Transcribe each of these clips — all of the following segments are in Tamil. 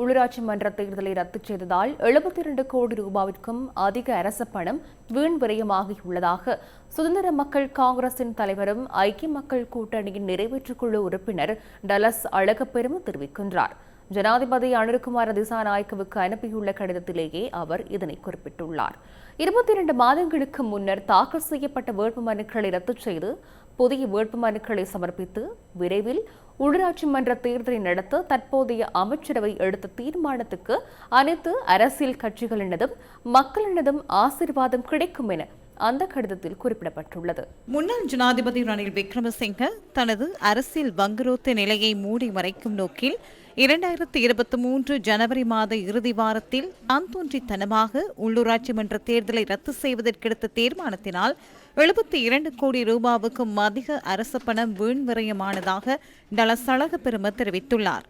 உள்ளூராட்சி மன்ற தேர்தலை ரத்து செய்ததால் எழுபத்தி இரண்டு கோடி ரூபாவிற்கும் அதிக அரச பணம் வீண் விரயமாகியுள்ளதாக சுதந்திர மக்கள் காங்கிரசின் தலைவரும் ஐக்கிய மக்கள் கூட்டணியின் நிறைவேற்றுக்குழு உறுப்பினர் டலஸ் அழகப்பெரும தெரிவிக்கின்றார். ஜனாதிபதி அனுருகுமார திசாநாயக்கவுக்கு அனுப்பியுள்ள கடிதத்திலேயே அவர் இதனை குறிப்பிட்டுள்ளார். இருபத்தி இரண்டு மாதங்களுக்கு முன்னர் தாக்கல் செய்யப்பட்ட வேட்புமனுக்களை ரத்து செய்து புதிய வேட்புமனுக்களை சமர்ப்பித்து விரைவில் உள்ளாட்சி மன்ற தேர்தலை நடத்த தற்போதைய அமைச்சரவை எடுத்த தீர்மானத்துக்கு அனைத்து அரசியல் கட்சிகளினதும் மக்களினதும் ஆசீர்வாதம் கிடைக்கும் என அந்த கடிதத்தில் குறிப்பிடப்பட்டுள்ளது. முன்னாள் ஜனாதிபதி ரணில் விக்ரமசிங்க தனது அரசியல் வங்குரோத்த நிலையை மூடி மறைக்கும் நோக்கில் இரண்டாயிரத்தி இருபத்தி மூன்று ஜனவரி மாத இறுதி வாரத்தில் தான் தோன்றித்தனமாக உள்ளூராட்சி மன்ற தேர்தலை ரத்து செய்வதற்கெடுத்த தீர்மானத்தினால் எழுபத்தி இரண்டு கோடி ரூபாவுக்கும் அதிக அரசு பணம் வீண் விரயமானதாக டலசழக பெரும தெரிவித்துள்ளார்.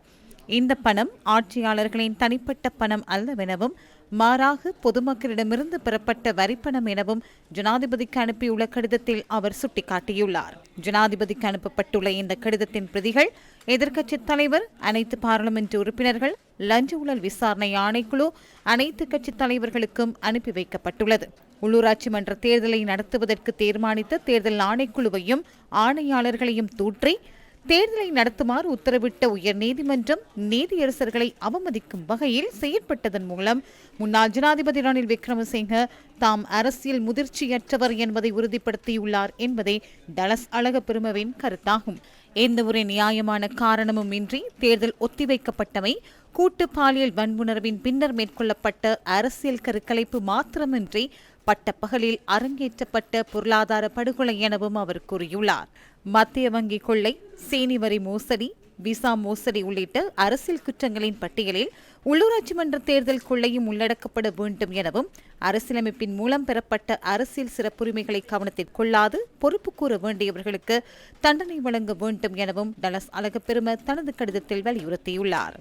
இந்த பணம் ஆட்சியாளர்களின் தனிப்பட்ட பணம் அல்லவெனவும் மாறாக பொதுமக்களிடமிருந்து பெறப்பட்ட வரிப்பணம் எனவும் ஜனாதிபதிக்கு அனுப்பியுள்ள கடிதத்தில் அவர் சுட்டிக்காட்டியுள்ளார். ஜனாதிபதிக்கு அனுப்பப்பட்டுள்ள இந்த கடிதத்தின் பிரதிகள் எதிர்க்கட்சித் தலைவர் அனைத்து பாராளுமன்ற உறுப்பினர்கள் லஞ்ச ஊழல் விசாரணை ஆணைக்குழு அனைத்து கட்சித் தலைவர்களுக்கும் அனுப்பி வைக்கப்பட்டுள்ளது. உள்ளூராட்சி மன்ற தேர்தலை நடத்துவதற்கு தீர்மானித்த தேர்தல் ஆணைக்குழுவையும் ஆணையாளர்களையும் தூற்றி தேர்தலை நடத்துமாறு உத்தரவிட்ட உயர்நீதிமன்றம் நீதியரசர்களை அவமதிக்கும் வகையில் செயற்பட்டதன் மூலம் முன்னாள் ஜனாதிபதி ரணில் விக்ரமசிங்க தாம் அரசியல் முதிர்ச்சியற்றவர் என்பதை உறுதிப்படுத்தியுள்ளார் என்பதே டலஸ் அழக பெருமவின் கருத்தாகும். எந்த ஒரு நியாயமான காரணமும் இன்றி தேர்தல் ஒத்திவைக்கப்பட்டமை கூட்டு பாலியல் வன்புணர்வின் பின்னர் மேற்கொள்ளப்பட்ட அரசியல் கருக்கலைப்பு மாத்திரமின்றி பட்டப்பகலில் அரங்கேற்றப்பட்ட பொருளாதார படுகொலை எனவும் அவர் கூறியுள்ளார். மத்திய வங்கி கொள்ளை சீனி வரி மோசடி விசா மோசடி உள்ளிட்ட அரசியல் குற்றங்களின் பட்டியலில் உள்ளூராட்சி மன்ற தேர்தல் கொள்ளையும் உள்ளடக்கப்பட வேண்டும் எனவும் அரசியலமைப்பின் மூலம் பெறப்பட்ட அரசியல் சிறப்புரிமைகளை கவனத்தில் கொள்ளாது பொறுப்பு கூற வேண்டியவர்களுக்கு தண்டனை வழங்க வேண்டும் எனவும் டலஸ் அழகப்பெரும தனது கடிதத்தில் வலியுறுத்தியுள்ளார்.